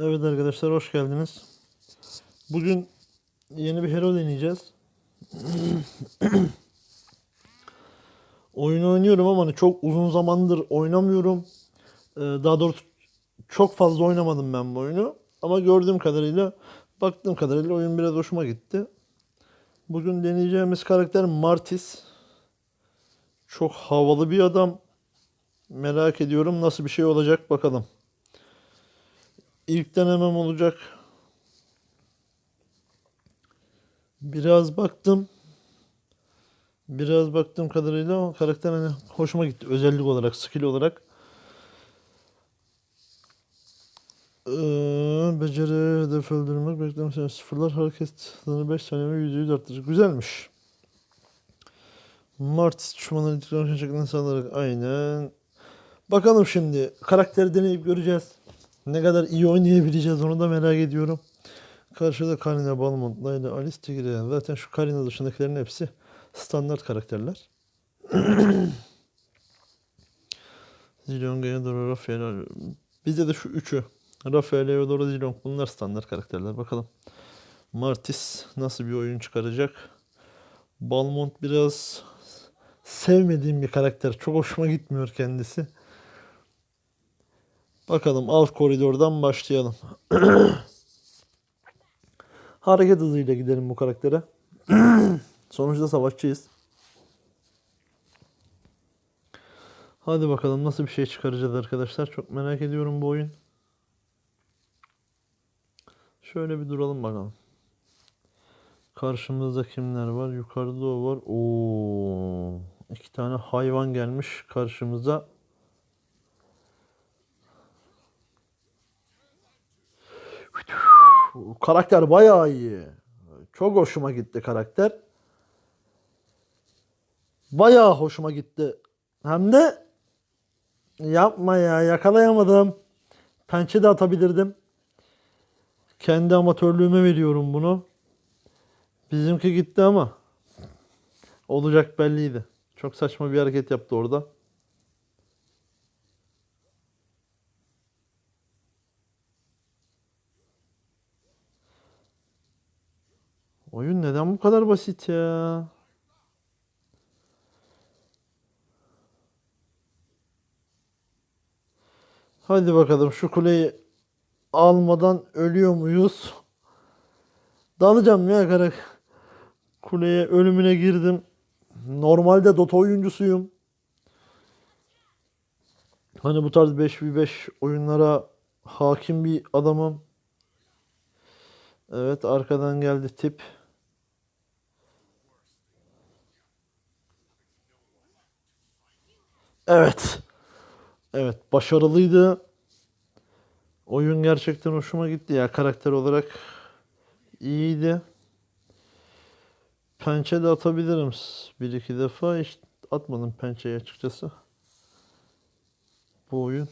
Evet arkadaşlar hoş geldiniz. Bugün yeni bir hero deneyeceğiz. Oyunu oynuyorum ama hani çok uzun zamandır oynamıyorum. Ee, daha doğrusu çok fazla oynamadım ben bu oyunu. Ama gördüğüm kadarıyla, baktığım kadarıyla oyun biraz hoşuma gitti. Bugün deneyeceğimiz karakter Martis. Çok havalı bir adam. Merak ediyorum nasıl bir şey olacak bakalım. İlk denemem olacak. Biraz baktım. Biraz baktığım kadarıyla karakter hani hoşuma gitti. Özellik olarak, skill olarak. Ee, beceri, hedef öldürmek, bekleme süresi sıfırlar, hareket hızını 5 saniye ve %100 arttırır. Güzelmiş. Martis düşmanları intikam şeklinde sağlayarak aynen. Bakalım şimdi. Karakteri deneyip göreceğiz. Ne kadar iyi oynayabileceğiz onu da merak ediyorum. Karşıda Karina, Balmont, Layla, Alice, Tigreal. Zaten şu Karina dışındakilerin hepsi standart karakterler. Zillion, Geodora, Rafael. Bizde de şu üçü. Rafael, Eodora, Zillion. Bunlar standart karakterler. Bakalım. Martis nasıl bir oyun çıkaracak? Balmont biraz sevmediğim bir karakter. Çok hoşuma gitmiyor kendisi. Bakalım alt koridordan başlayalım. Hareket hızıyla gidelim bu karaktere. Sonuçta savaşçıyız. Hadi bakalım nasıl bir şey çıkaracağız arkadaşlar. Çok merak ediyorum bu oyun. Şöyle bir duralım bakalım. Karşımızda kimler var? Yukarıda o var. Oo, iki tane hayvan gelmiş karşımıza. Karakter bayağı iyi. Çok hoşuma gitti karakter. Bayağı hoşuma gitti. Hem de yapma ya yakalayamadım. Pençe de atabilirdim. Kendi amatörlüğüme veriyorum bunu. Bizimki gitti ama olacak belliydi. Çok saçma bir hareket yaptı orada. Oyun neden bu kadar basit ya? Hadi bakalım şu kuleyi almadan ölüyor muyuz? Dalacağım ya kara kuleye ölümüne girdim. Normalde Dota oyuncusuyum. Hani bu tarz 5v5 oyunlara hakim bir adamım. Evet arkadan geldi tip. Evet. Evet başarılıydı. Oyun gerçekten hoşuma gitti ya karakter olarak iyiydi. Pençe de atabilirim bir iki defa. Hiç atmadım pençeyi açıkçası. Bu oyun.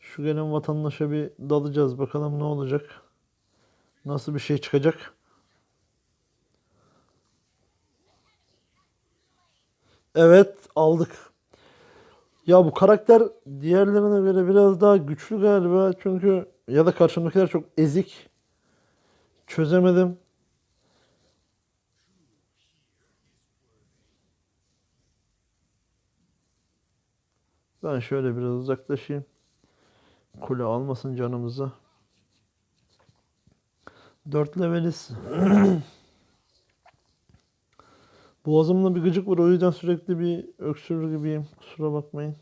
Şu gelen vatandaşa bir dalacağız bakalım ne olacak. Nasıl bir şey çıkacak. Evet aldık. Ya bu karakter diğerlerine göre biraz daha güçlü galiba. Çünkü ya da karşımdakiler çok ezik. Çözemedim. Ben şöyle biraz uzaklaşayım. Kule almasın canımızı. 4 leveliz. Boğazımda bir gıcık var o yüzden sürekli bir öksürür gibiyim. Kusura bakmayın.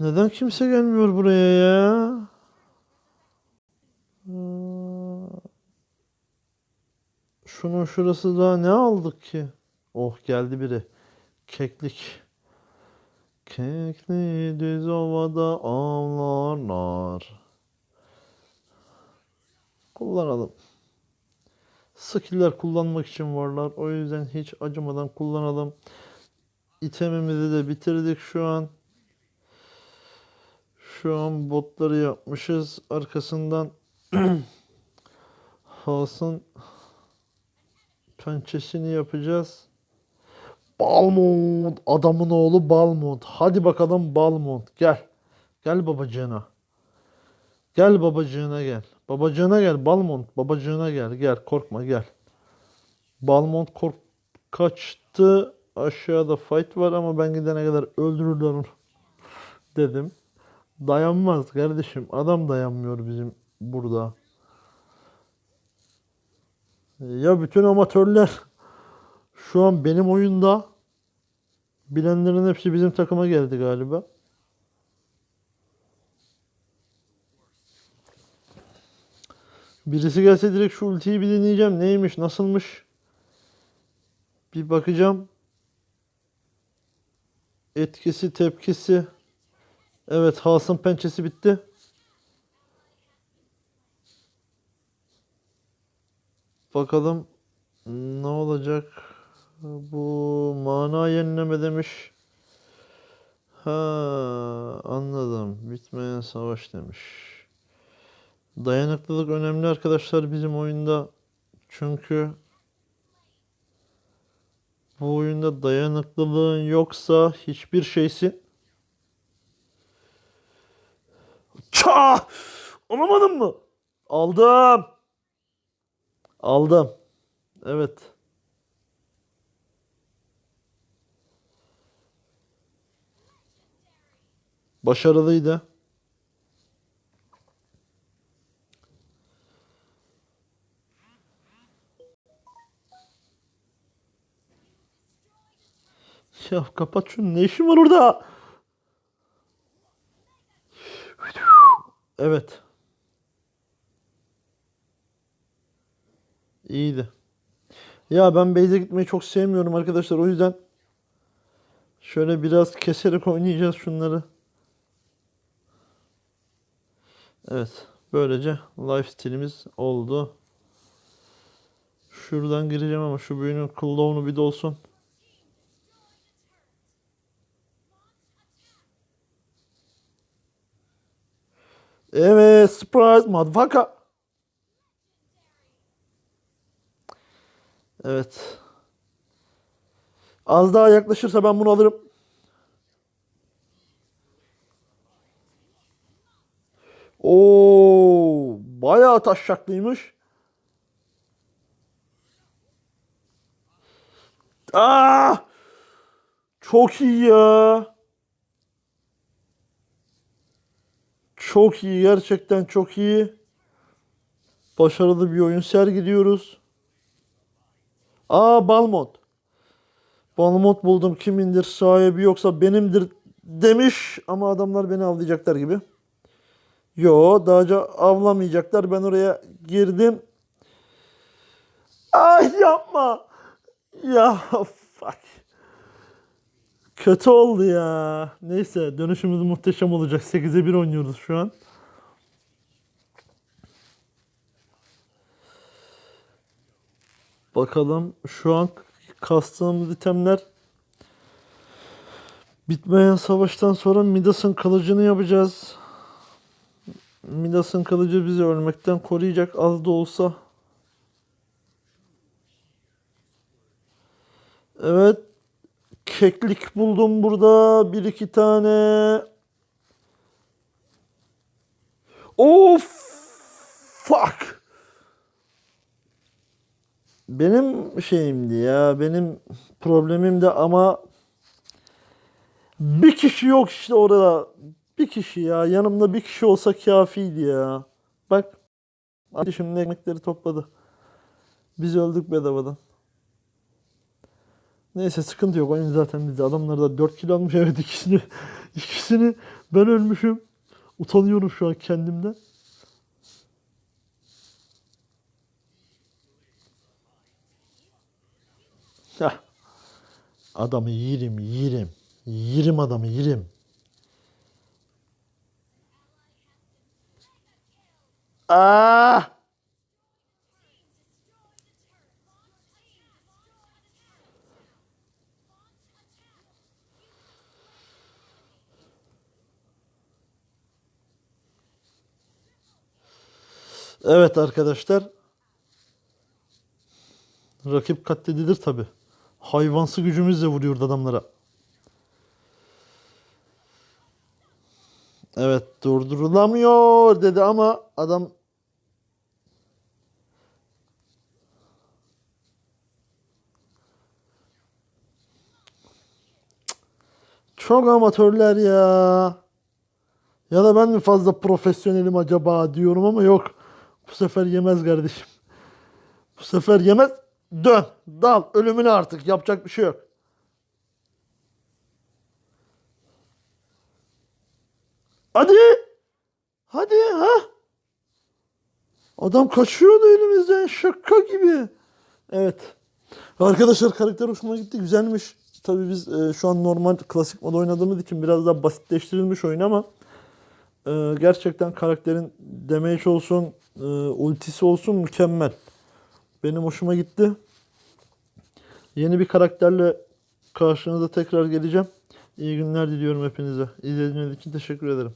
Neden kimse gelmiyor buraya ya? Şunun şurası da ne aldık ki? Oh geldi biri. Keklik. Kekli düz ovada avlarlar. Kullanalım. Skiller kullanmak için varlar. O yüzden hiç acımadan kullanalım. İtemimizi de bitirdik şu an. Şu an botları yapmışız. Arkasından Hasan pençesini yapacağız. Balmont. Adamın oğlu Balmont. Hadi bakalım Balmont. Gel. Gel babacığına. Gel babacığına gel. Babacığına gel Balmont. Babacığına gel. Gel korkma gel. Balmont kork kaçtı. Aşağıda fight var ama ben gidene kadar öldürürler onu. Dedim. Dayanmaz kardeşim. Adam dayanmıyor bizim burada. Ya bütün amatörler şu an benim oyunda bilenlerin hepsi bizim takıma geldi galiba. Birisi gelse direkt şu ultiyi bir deneyeceğim. Neymiş, nasılmış? Bir bakacağım. Etkisi, tepkisi. Evet, Haas'ın pençesi bitti. Bakalım ne olacak? Bu mana yenileme demiş. Ha, anladım. Bitmeyen savaş demiş. Dayanıklılık önemli arkadaşlar bizim oyunda. Çünkü bu oyunda dayanıklılığın yoksa hiçbir şeysin. Ça! Alamadın mı? Aldım. Aldım. Evet. Başarılıydı. Ya kapat şunu. Ne işin var orada? Evet. İyiydi. Ya ben base'e gitmeyi çok sevmiyorum arkadaşlar. O yüzden şöyle biraz keserek oynayacağız şunları. Evet. Böylece lifesteal'imiz oldu. Şuradan gireceğim ama şu büyünün cooldown'u bir de olsun. Evet, surprise motherfucker. Evet. Az daha yaklaşırsa ben bunu alırım. Oo, bayağı taşşaklıymış. Aa! Çok iyi ya. Çok iyi, gerçekten çok iyi. Başarılı bir oyun sergiliyoruz. Aa Balmont. Balmont buldum kimindir sahibi yoksa benimdir demiş ama adamlar beni avlayacaklar gibi. Yo dağca avlamayacaklar. Ben oraya girdim. Ay yapma. Ya fuck. Kötü oldu ya. Neyse dönüşümüz muhteşem olacak. 8'e 1 oynuyoruz şu an. Bakalım şu an kastığımız itemler bitmeyen savaştan sonra Midas'ın kılıcını yapacağız. Midas'ın kılıcı bizi ölmekten koruyacak az da olsa. Evet. Keklik buldum burada. Bir iki tane. Of! Fuck! Benim şeyimdi ya. Benim problemim de ama bir kişi yok işte orada. Bir kişi ya. Yanımda bir kişi olsa kafiydi ya. Bak. Şimdi ekmekleri topladı. Biz öldük bedavadan. Neyse sıkıntı yok. Oyun zaten bizde. Adamlar da 4 kilo almış. Evet ikisini. ikisini ben ölmüşüm. Utanıyorum şu an kendimden. Adamı yerim, yerim. Yerim adamı, yerim. Ah! Evet arkadaşlar. Rakip katledilir tabi. Hayvansı gücümüzle vuruyordu adamlara. Evet durdurulamıyor dedi ama adam çok amatörler ya. Ya da ben mi fazla profesyonelim acaba diyorum ama yok. Bu sefer yemez kardeşim. Bu sefer yemez. Dön. Dal. Ölümüne artık. Yapacak bir şey yok. Hadi. Hadi ha. Adam kaçıyordu elimizden. Şaka gibi. Evet. Arkadaşlar karakter hoşuma gitti. Güzelmiş. Tabii biz e, şu an normal klasik mod oynadığımız için biraz daha basitleştirilmiş oyun ama e, gerçekten karakterin damage olsun, e, ultisi olsun mükemmel. Benim hoşuma gitti. Yeni bir karakterle karşınıza tekrar geleceğim. İyi günler diliyorum hepinize. İzlediğiniz için teşekkür ederim.